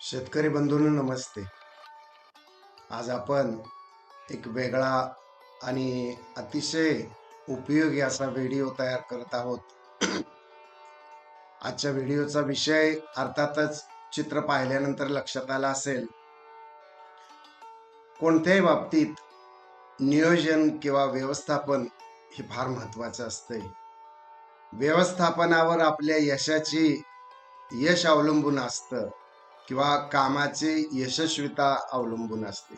शेतकरी बंधूंनो नमस्ते. आज आपण एक वेगळा आणि अतिशय उपयोगी असा व्हिडिओ तयार करत आहोत. आजच्या व्हिडिओचा विषय अर्थातच चित्र पाहिल्यानंतर लक्षात आला असेल कोणत्याही बाबतीत नियोजन किंवा व्यवस्थापन हे फार महत्वाचं असतंय. व्यवस्थापनावर आपल्या यशाची यश अवलंबून असतं. किंवा कामाची यशस्वीता अवलंबून असते.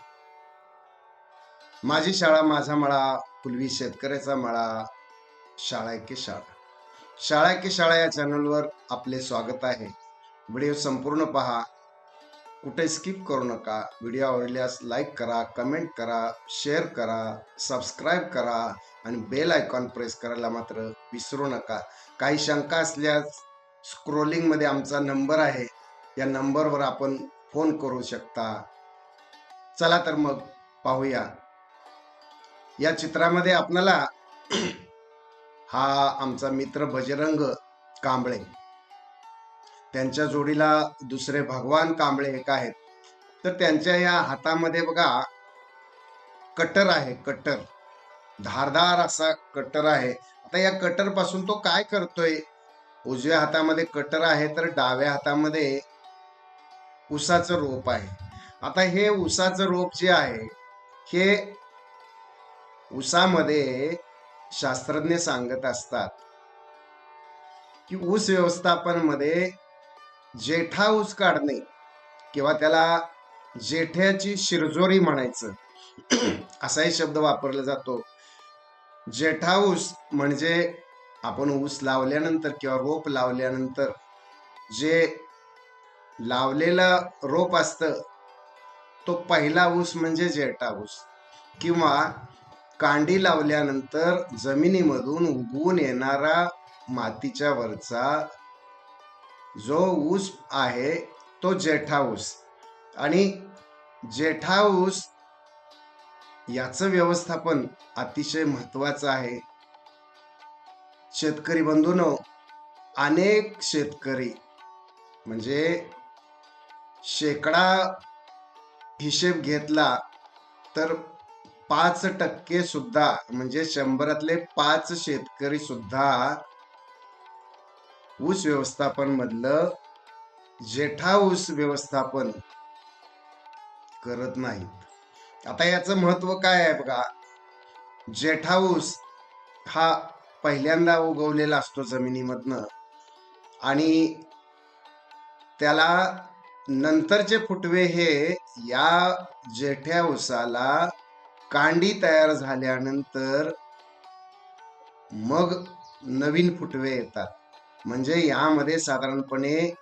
माझी शाळा माझा मळा पूर्वी शेतकऱ्याचा मळा शाळा की शाळा. शाळा की शाळा या चॅनलवर आपले स्वागत आहे. व्हिडिओ संपूर्ण पहा. कुठे स्किप करू नका. व्हिडिओ आवडल्यास लाईक करा कमेंट करा शेअर करा सबस्क्राईब करा आणि बेल आयकॉन प्रेस करायला मात्र विसरू नका. काही शंका असल्यास स्क्रोलिंगमध्ये आमचा नंबर आहे. या नंबरवर आपण फोन करू शकता. चला तर मग पाहूया. या चित्रामध्ये आपणाला हा आमचा मित्र बजरंग कांबळे. त्यांच्या जोडीला दुसरे भगवान कांबळे एक आहेत. तर त्यांच्या या हातामध्ये बघा कटर आहे कट्टर धारदार असा कट्टर आहे. आता या कटरपासून तो काय करतोय? उजव्या हातामध्ये कटर आहे तर डाव्या हातामध्ये उसाचं रोप आहे. आता हे उसाचं रोप जे आहे हे उसामध्ये शास्त्रज्ञ सांगत असतात की ऊस व्यवस्थापनमध्ये जेठा ऊस काढणे किंवा त्याला जेठ्याची शिरजोरी म्हणायचं असाही शब्द वापरला जातो. जेठा ऊस म्हणजे आपण ऊस लावल्यानंतर किंवा रोप लावल्यानंतर जे लावलेलं रोप असतं तो पहिला ऊस म्हणजे जेठा ऊस. किंवा कांडी लावल्यानंतर जमिनीमधून उगवून येणारा मातीच्या वरचा जो ऊस आहे तो जेठा ऊस. आणि जेठा ऊस याचं व्यवस्थापन अतिशय महत्वाचं आहे. शेतकरी बंधून अनेक शेतकरी म्हणजे शेकडा हिशेब घेतला तर पाच टक्के सुद्धा म्हणजे शंभरातले पाच शेतकरी सुद्धा ऊस व्यवस्थापन मधलं जेठा ऊस व्यवस्थापन करत नाहीत. आता याचं महत्त्व काय आहे बघा? जेठा ऊस हा पहिल्यांदा उगवलेला असतो जमिनीमधनं आणि त्याला नंतरचे फुटवे हे या जेठ्या उसाला कांडी तयार झाल्यानंतर मग नवीन फुटवे येतात. म्हणजे यामध्ये साधारणपणे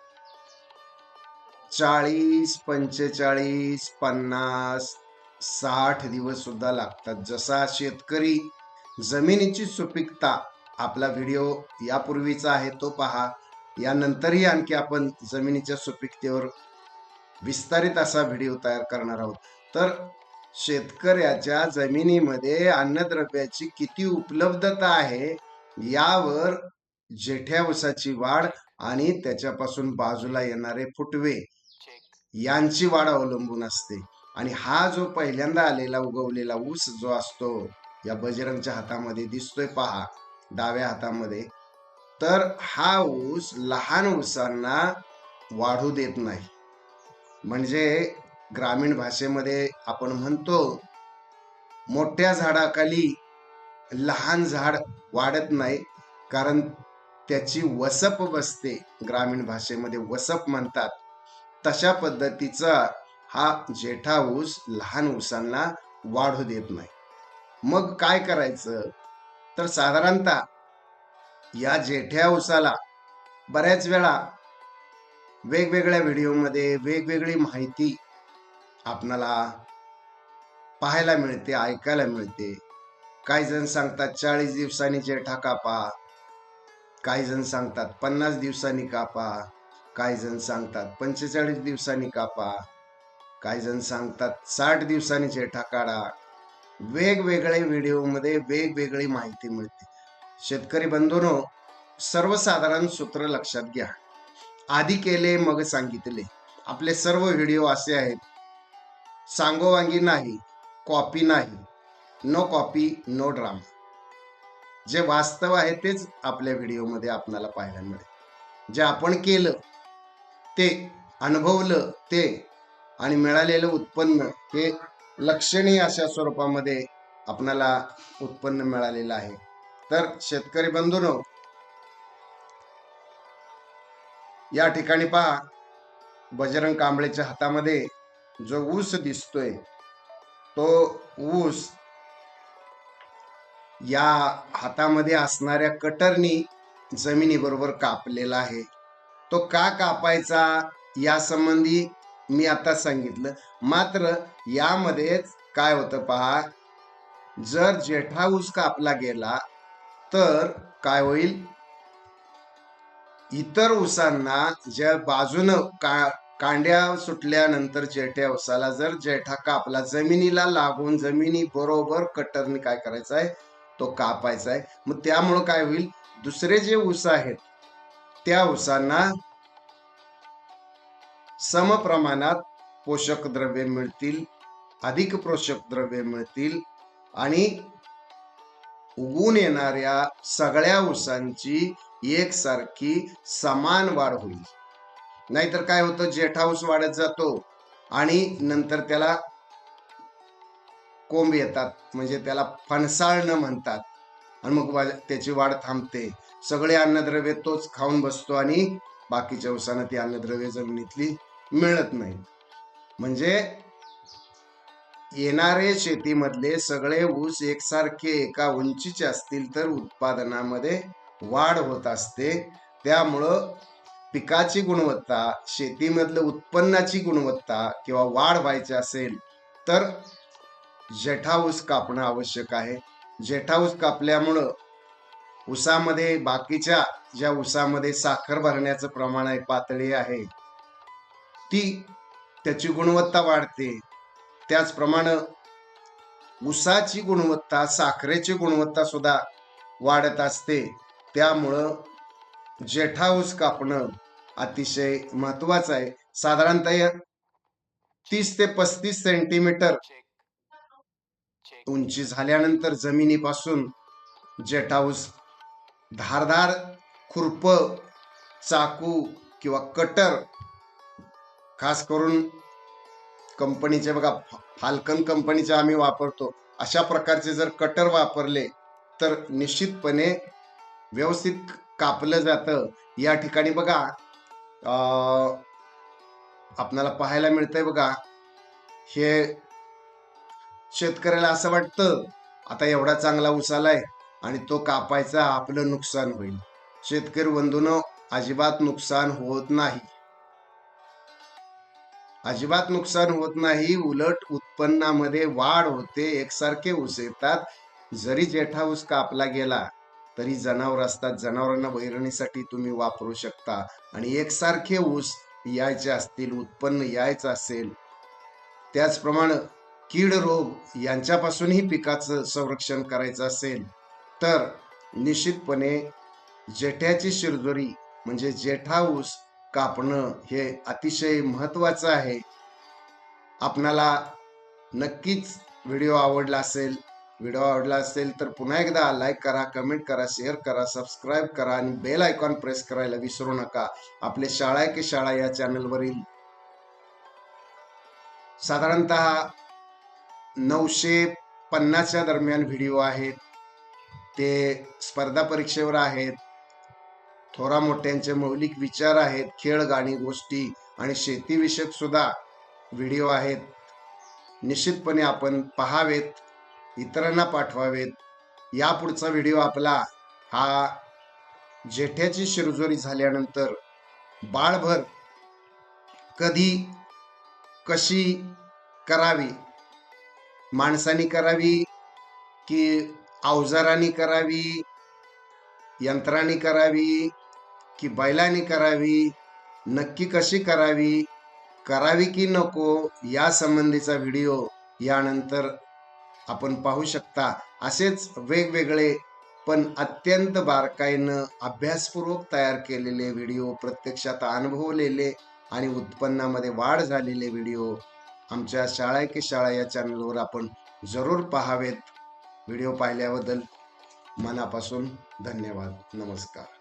चाळीस पंचेचाळीस पन्नास साठ दिवस सुद्धा लागतात. जसा शेतकरी जमिनीची सुपीकता आपला व्हिडिओ यापूर्वीचा आहे तो पहा. यानंतरही आणखी आपण जमिनीच्या सुपीकतेवर विस्तारित असा व्हिडिओ तयार करणार आहोत. तर शेतकऱ्याच्या जमिनीमध्ये अन्नद्रव्याची किती उपलब्धता आहे यावर जेठ्या ऊसाची वाढ आणि त्याच्यापासून बाजूला येणारे फुटवे यांची वाढ अवलंबून असते. आणि हा जो पहिल्यांदा आलेला उगवलेला ऊस जो असतो या बजरंगच्या हातामध्ये दिसतोय पहा डाव्या हातामध्ये तर हा ऊस लहान ऊसांना वाढू देत नाही. म्हणजे ग्रामीण भाषेमध्ये आपण म्हणतो मोठ्या झाडाखाली लहान झाड वाढत नाही कारण त्याची वसप बसते. ग्रामीण भाषेमध्ये वसप म्हणतात. तशा पद्धतीचा हा जेठा ऊस लहान ऊसांना वाढू देत नाही. मग काय करायचं? तर साधारणतः या जेठ्या ऊसाला बऱ्याच वेळा वेगवेगळ्या व्हिडिओमध्ये वेगवेगळी माहिती आपणाला पाहायला मिळते ऐकायला मिळते. काही जण सांगतात चाळीस दिवसांनी जेठा कापा. काही जण सांगतात पन्नास दिवसांनी कापा. काही जण सांगतात पंचेचाळीस दिवसांनी कापा. काही जण सांगतात साठ दिवसांनी जेठा काढा. वेगवेगळे व्हिडिओमध्ये वेगवेगळी माहिती मिळते. शेतकरी बंधूनो सर्वसाधारण सूत्र लक्षात घ्या. आधी केले मग सांगितले. आपले सर्व व्हिडिओ असे आहेत. सांगोवांगी नाही कॉपी नाही. No copy no drama. जे वास्तव आहे तेच आपल्या व्हिडिओमध्ये आपणाला पाहायला मिळेल. जे आपण केलं ते अनुभवलं ते आणि मिळालेलं उत्पन्न हे लक्षणीय अशा स्वरूपामध्ये आपणाला उत्पन्न मिळालेलं आहे. तर शेतकरी बंधूनो या ठिकाणी पहा बजरंग कांबळेच्या हातामध्ये जो ऊस दिसतोय तो ऊस या हातामध्ये असणाऱ्या कटरनी जमिनीबरोबर कापलेला आहे. तो का कापायचा या संबंधी मी आता सांगितलं. मात्र यामध्येच काय होतं पहा जर जेठा ऊस कापला गेला तर काय होईल? इतर ऊसांना ज्या बाजूनं का कांड्या सुटल्यानंतर जेठ्या उसाला जर जेठा कापला जमिनीला लागून जमिनी बरोबर कटरने काय करायचं आहे? तो कापायचा आहे. मग त्यामुळं काय होईल? दुसरे जे ऊस आहेत त्या ऊसांना समप्रमाणात पोषक द्रव्ये मिळतील अधिक पोषक द्रव्ये मिळतील आणि उगून येणाऱ्या सगळ्या ऊसांची एकसारखी समान वाढ होईल. नाहीतर काय होतं? जेठाऊस वाढत जातो आणि नंतर त्याला कोंब येतात. म्हणजे त्याला फणसाळणं म्हणतात. आणि मग वा- त्याची वाढ थांबते. सगळे अन्नद्रव्य तोच खाऊन बसतो आणि बाकीच्या उसानं ती अन्नद्रव्य जमिनीतली मिळत नाही. म्हणजे येणारे शेतीमधले सगळे ऊस एकसारखे एका उंचीचे असतील तर उत्पादनामध्ये वाढ होत असते. त्यामुळं पिकाची गुणवत्ता शेतीमधलं उत्पन्नाची गुणवत्ता किंवा वाढ व्हायची असेल तर जेठा ऊस कापणं आवश्यक आहे. जेठा ऊस कापल्यामुळं ऊसामध्ये बाकीच्या ज्या ऊसामध्ये साखर भरण्याचं प्रमाण आहे पातळी आहे ती त्याची गुणवत्ता वाढते. त्याचप्रमाणे ऊसाची गुणवत्ता साखरेची गुणवत्ता सुद्धा वाढत असते. त्यामुळं जेठा ऊस कापणं अतिशय महत्वाचं आहे. साधारणतः तीस ते पस्तीस सेंटीमीटर उंची झाल्यानंतर जमिनीपासून जेठा ऊस धारधार खुरप चाकू किंवा कटर खास करून कंपनीचे बघा फाल्कन कंपनीचे आम्ही वापरतो. अशा प्रकारचे जर कटर वापरले तर निश्चितपणे व्यवस्थित कापलं जातं. या ठिकाणी बघा अं, आपणाला पाहायला मिळतंय बघा हे शेतकऱ्याला असं वाटतं आता एवढा चांगला ऊस आलाय आणि तो कापायचा आपलं नुकसान होईल. शेतकरी बंधून अजिबात नुकसान होत नाही. अजिबात नुकसान होत नाही उलट उत्पन्नामध्ये वाढ होते एकसारखे ऊस येतात. जरी जेठा ऊस कापला गेला तरी जनावर असतात. जनावरांना वैरणीसाठी तुम्ही वापरू शकता. आणि एकसारखे ऊस यायचे असतील उत्पन्न यायचं असेल त्याचप्रमाणे कीड रोग यांच्यापासूनही पिकाचं संरक्षण करायचं असेल तर निश्चितपणे जेठ्याची शिरजोरी म्हणजे जेठा ऊस कापणं हे अतिशय महत्वाचं आहे. आपणाला नक्कीच व्हिडिओ आवडला असेल व्हिडिओ आवडला असेल तर पुन्हा एकदा लाईक करा कमेंट करा शेअर करा सबस्क्राईब करा आणि बेल आयकॉन प्रेस करायला विसरू नका. आपले शाळा आहे की शाळा या चॅनलवरील? साधारणतः नऊशे पन्नासच्या दरम्यान व्हिडिओ आहेत. ते स्पर्धा परीक्षेवर आहेत. थोरा मोठ्यांचे मौलिक विचार आहेत. खेळ गाणी गोष्टी आणि शेतीविषयक सुद्धा व्हिडिओ आहेत. निश्चितपणे आपण पहावेत. इतरांना पाठवावेत. यापुढचा व्हिडिओ आपला हा जेठ्याची शिरजोरी झाल्यानंतर बाळभर कधी कशी करावी? माणसानी करावी की अवजारांनी करावी? यंत्रांनी करावी की बैलांनी करावी? नक्की कशी करावी? करावी की नको? या संबंधीचा व्हिडिओ यानंतर आपण पाहू शकता असेच वेगवेगळे पण अत्यंत बारकाईनं अभ्यासपूर्वक तयार केलेले व्हिडिओ प्रत्यक्षात अनुभवलेले आणि उत्पन्नामध्ये वाढ झालेले व्हिडिओ आमच्या शाळा की शाळा या चॅनलवर आपण जरूर पाहावेत. व्हिडिओ पाहिल्याबद्दल मनापासून धन्यवाद. नमस्कार.